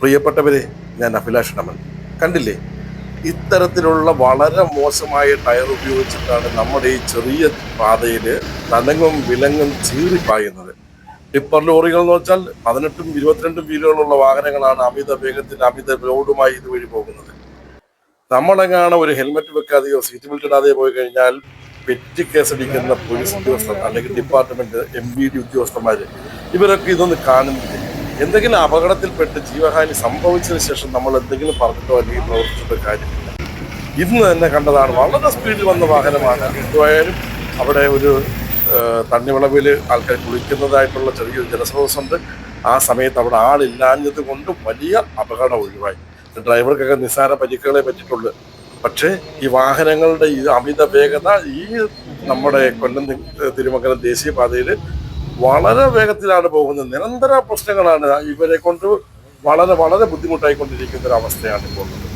പ്രിയപ്പെട്ടവരെ ഞാൻ അഭിലാഷ് ഡമൻ കണ്ടില്ലേ? ഇത്തരത്തിലുള്ള വളരെ മോശമായ ടയർ ഉപയോഗിച്ചിട്ടാണ് നമ്മുടെ ഈ ചെറിയ പാതയിൽ തടങ്ങും വിലങ്ങും ചീറിപ്പായുന്നത് ടിപ്പർ ലോറികൾ എന്ന് വെച്ചാൽ പതിനെട്ടും ഇരുപത്തിരണ്ടും വീലുകളുള്ള വാഹനങ്ങളാണ് അമിത വേഗത്തിൽ അമിത ലോഡുമായി ഇതുവഴി പോകുന്നത്. നമ്മളെങ്ങാണ് ഒരു ഹെൽമെറ്റ് വെക്കാതെയോ സീറ്റ് ബെൽറ്റ് ഇടാതെ പോയി കഴിഞ്ഞാൽ പെറ്റി കേസടിക്കുന്ന പോലീസ് ഉദ്യോഗസ്ഥർ അല്ലെങ്കിൽ ഡിപ്പാർട്ട്മെന്റ് എം ബി ഡി ഉദ്യോഗസ്ഥന്മാർ ഇവരൊക്കെ ഇതൊന്ന് കാണുന്നില്ല എന്തെങ്കിലും അപകടത്തിൽപ്പെട്ട് ജീവഹാനി സംഭവിച്ചതിന് ശേഷം നമ്മൾ എന്തെങ്കിലും പറഞ്ഞിട്ടോ അല്ലെങ്കിൽ പ്രവർത്തിച്ചിട്ടോ കാര്യമില്ല. ഇന്ന് തന്നെ കണ്ടതാണ് വളരെ സ്പീഡിൽ വന്ന വാഹനമാണ്. എന്തുവായാലും അവിടെ ഒരു തണ്ണിവിളവിൽ ആൾക്കാർ കുളിക്കുന്നതായിട്ടുള്ള ചെറിയൊരു ജലസ്രോതസ്സുണ്ട് ആ സമയത്ത് അവിടെ ആളില്ലാഞ്ഞത് കൊണ്ട് വലിയ അപകടം ഒഴിവായി. ഡ്രൈവർക്കൊക്കെ നിസ്സാര പരിക്കുകളെ പറ്റിയിട്ടുള്ളൂ പക്ഷേ ഈ വാഹനങ്ങളുടെ ഈ അമിത വേഗത ഈ നമ്മുടെ കൊല്ലം തിരുമംഗലം ദേശീയപാതയിൽ വളരെ വേഗത്തിലാണ് പോകുന്നത് നിരന്തര പ്രശ്നങ്ങളാണ് ഇവരെ കൊണ്ട് വളരെ വളരെ ബുദ്ധിമുട്ടായിക്കൊണ്ടിരിക്കുന്ന ഒരു അവസ്ഥയാണ് ഇപ്പോൾ ഉള്ളത്.